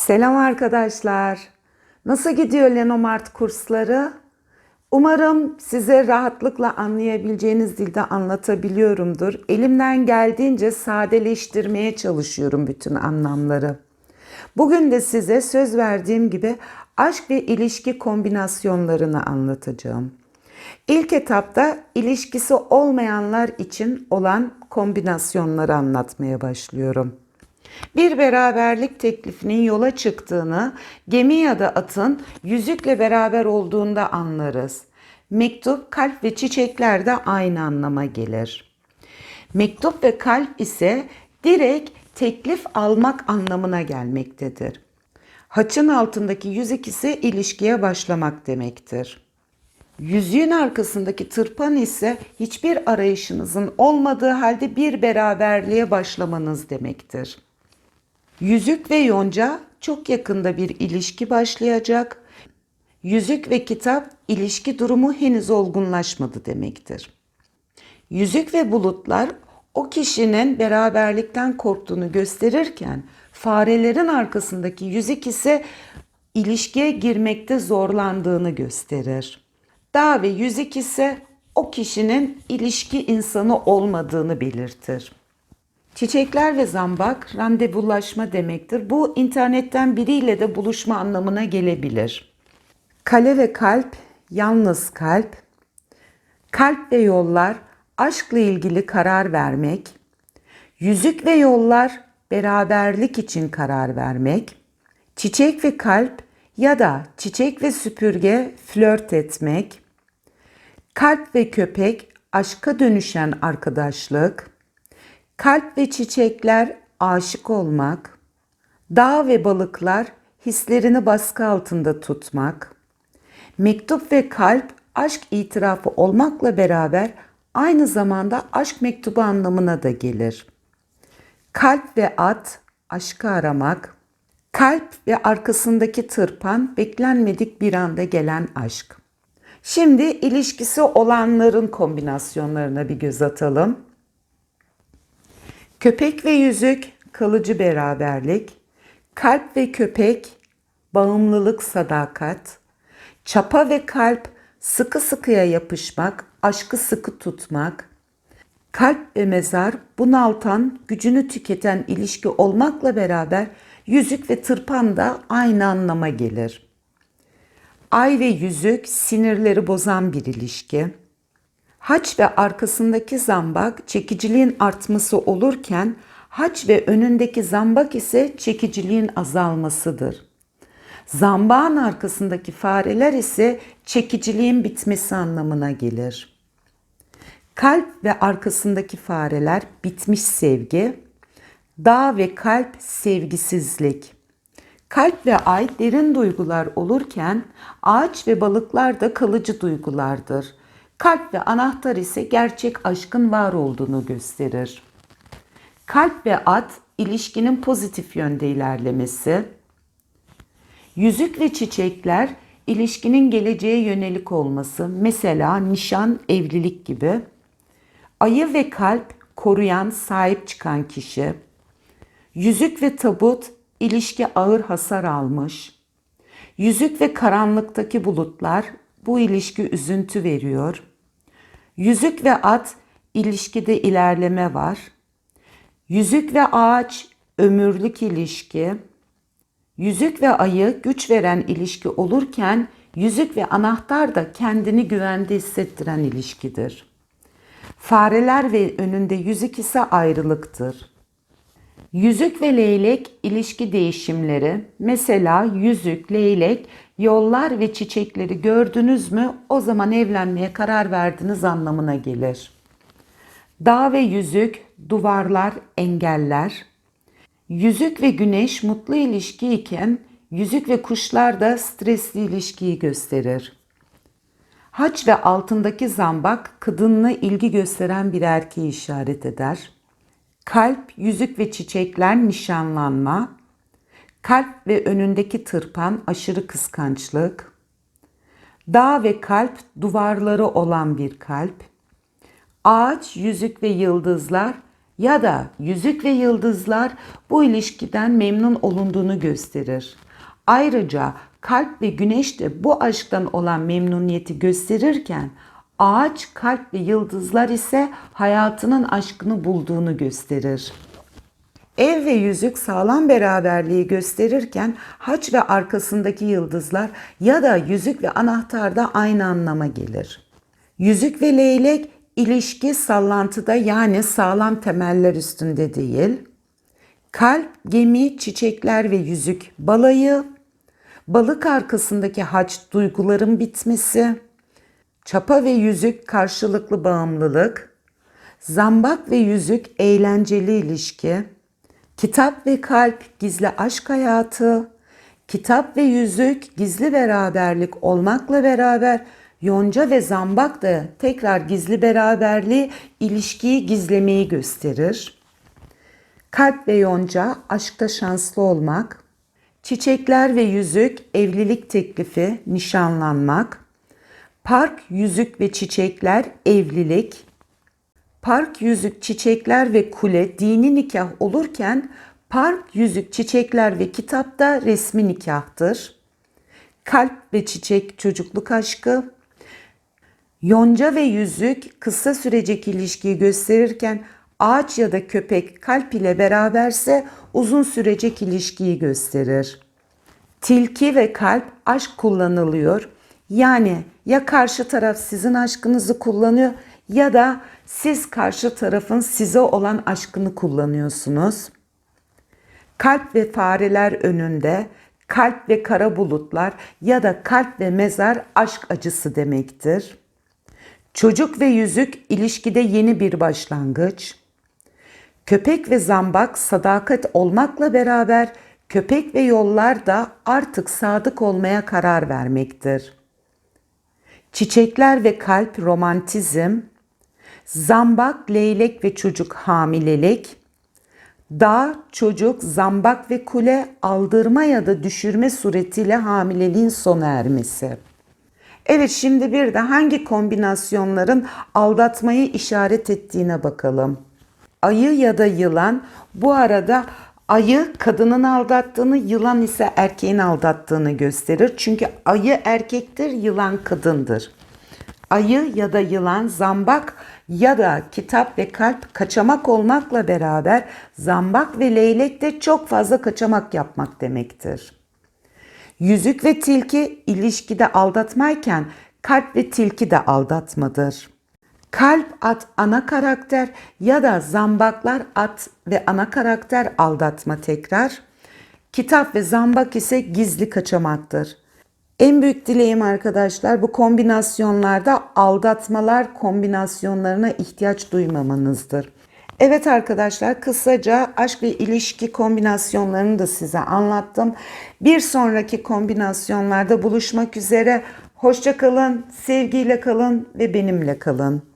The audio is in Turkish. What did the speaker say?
Selam arkadaşlar. Nasıl gidiyor Lenomart kursları? Umarım size rahatlıkla anlayabileceğiniz dilde anlatabiliyorumdur. Elimden geldiğince sadeleştirmeye çalışıyorum bütün anlamları. Bugün de size söz verdiğim gibi aşk ve ilişki kombinasyonlarını anlatacağım. İlk etapta ilişkisi olmayanlar için olan kombinasyonları anlatmaya başlıyorum. Bir beraberlik teklifinin yola çıktığını gemi ya da atın yüzükle beraber olduğunda anlarız. Mektup, kalp ve çiçekler de aynı anlama gelir. Mektup ve kalp ise direkt teklif almak anlamına gelmektedir. Haçın altındaki yüzük ise ilişkiye başlamak demektir. Yüzüğün arkasındaki tırpan ise hiçbir arayışınızın olmadığı halde bir beraberliğe başlamanız demektir. Yüzük ve yonca çok yakında bir ilişki başlayacak. Yüzük ve kitap ilişki durumu henüz olgunlaşmadı demektir. Yüzük ve bulutlar o kişinin beraberlikten korktuğunu gösterirken farelerin arkasındaki yüzük ise ilişkiye girmekte zorlandığını gösterir. Dağ ve yüzük ise o kişinin ilişki insanı olmadığını belirtir. Çiçekler ve zambak randevulaşma demektir. Bu internetten biriyle de buluşma anlamına gelebilir. Kale ve kalp, yalnız kalp. Kalp ve yollar, aşkla ilgili karar vermek. Yüzük ve yollar, beraberlik için karar vermek. Çiçek ve kalp ya da çiçek ve süpürge, flört etmek. Kalp ve köpek, aşka dönüşen arkadaşlık. Kalp ve çiçekler aşık olmak, dağ ve balıklar hislerini baskı altında tutmak, mektup ve kalp aşk itirafı olmakla beraber aynı zamanda aşk mektubu anlamına da gelir. Kalp ve at aşkı aramak, kalp ve arkasındaki tırpan beklenmedik bir anda gelen aşk. Şimdi ilişkisi olanların kombinasyonlarına bir göz atalım. Köpek ve yüzük kalıcı beraberlik, kalp ve köpek bağımlılık sadakat, çapa ve kalp sıkı sıkıya yapışmak, aşkı sıkı tutmak, kalp ve mezar bunaltan, gücünü tüketen ilişki olmakla beraber yüzük ve tırpan da aynı anlama gelir. Ay ve yüzük sinirleri bozan bir ilişki. Haç ve arkasındaki zambak çekiciliğin artması olurken haç ve önündeki zambak ise çekiciliğin azalmasıdır. Zambağın arkasındaki fareler ise çekiciliğin bitmesi anlamına gelir. Kalp ve arkasındaki fareler bitmiş sevgi, dağ ve kalp sevgisizlik. Kalp ve ay derin duygular olurken ağaç ve balıklar da kalıcı duygulardır. Kalp ve anahtar ise gerçek aşkın var olduğunu gösterir. Kalp ve at ilişkinin pozitif yönde ilerlemesi. Yüzük ve çiçekler ilişkinin geleceğe yönelik olması, mesela nişan, evlilik gibi. Ayı ve kalp koruyan, sahip çıkan kişi. Yüzük ve tabut ilişki ağır hasar almış. Yüzük ve karanlıktaki bulutlar bu ilişki üzüntü veriyor. Yüzük ve at ilişkide ilerleme var. Yüzük ve ağaç ömürlük ilişki. Yüzük ve ayı güç veren ilişki olurken yüzük ve anahtar da kendini güvende hissettiren ilişkidir. Fareler ve önünde yüzük ise ayrılıktır. Yüzük ve leylek ilişki değişimleri. Mesela yüzük, leylek, yollar ve çiçekleri gördünüz mü o zaman evlenmeye karar verdiniz anlamına gelir. Dağ ve yüzük, duvarlar, engeller. Yüzük ve güneş mutlu ilişki iken yüzük ve kuşlar da stresli ilişkiyi gösterir. Haç ve altındaki zambak kadınına ilgi gösteren bir erkeği işaret eder. Kalp, yüzük ve çiçekler nişanlanma. Kalp ve önündeki tırpan aşırı kıskançlık. Dağ ve kalp duvarları olan bir kalp. Ağaç, yüzük ve yıldızlar ya da yüzük ve yıldızlar bu ilişkiden memnun olunduğunu gösterir. Ayrıca kalp ve güneş de bu aşktan olan memnuniyeti gösterirken ağaç, kalp ve yıldızlar ise hayatının aşkını bulduğunu gösterir. Ev ve yüzük sağlam beraberliği gösterirken haç ve arkasındaki yıldızlar ya da yüzük ve anahtar da aynı anlama gelir. Yüzük ve leylek ilişki sallantıda yani sağlam temeller üstünde değil. Kalp, gemi, çiçekler ve yüzük balayı. Balık arkasındaki haç duyguların bitmesi. Çapa ve yüzük karşılıklı bağımlılık. Zambak ve yüzük eğlenceli ilişki. Kitap ve kalp gizli aşk hayatı. Kitap ve yüzük gizli beraberlik olmakla beraber yonca ve zambak da tekrar gizli beraberliği ilişkiyi gizlemeyi gösterir. Kalp ve yonca aşkta şanslı olmak. Çiçekler ve yüzük evlilik teklifi, nişanlanmak. Park, yüzük ve çiçekler evlilik. Park, yüzük, çiçekler ve kule dini nikah olurken park, yüzük, çiçekler ve kitapta resmi nikahtır. Kalp ve çiçek çocukluk aşkı. Yonca ve yüzük kısa sürecek ilişkiyi gösterirken ağaç ya da köpek kalp ile beraberse uzun sürecek ilişkiyi gösterir. Tilki ve kalp aşk kullanılıyor. Yani ya karşı taraf sizin aşkınızı kullanıyor ya da siz karşı tarafın size olan aşkını kullanıyorsunuz. Kalp ve fareler önünde, kalp ve kara bulutlar ya da kalp ve mezar aşk acısı demektir. Çocuk ve yüzük ilişkide yeni bir başlangıç. Köpek ve zambak sadakat olmakla beraber köpek ve yollar da artık sadık olmaya karar vermektir. Çiçekler ve kalp romantizm, zambak, leylek ve çocuk hamilelik, dağ, çocuk, zambak ve kule aldırma ya da düşürme suretiyle hamileliğin sona ermesi. Evet şimdi bir de hangi kombinasyonların aldatmayı işaret ettiğine bakalım. Ayı ya da yılan bu arada ayı kadının aldattığını, yılan ise erkeğin aldattığını gösterir. Çünkü ayı erkektir, yılan kadındır. Ayı ya da yılan, zambak ya da kitap ve kalp kaçamak olmakla beraber zambak ve leylek de çok fazla kaçamak yapmak demektir. Yüzük ve tilki ilişkide aldatmayken kalp ve tilki de aldatmadır. Kalp at ana karakter ya da zambaklar at ve ana karakter aldatma tekrar. Kitap ve zambak ise gizli kaçamaktır. En büyük dileğim arkadaşlar bu kombinasyonlarda aldatmalar kombinasyonlarına ihtiyaç duymamanızdır. Evet arkadaşlar kısaca aşk ve ilişki kombinasyonlarını da size anlattım. Bir sonraki kombinasyonlarda buluşmak üzere. Hoşça kalın, sevgiyle kalın ve benimle kalın.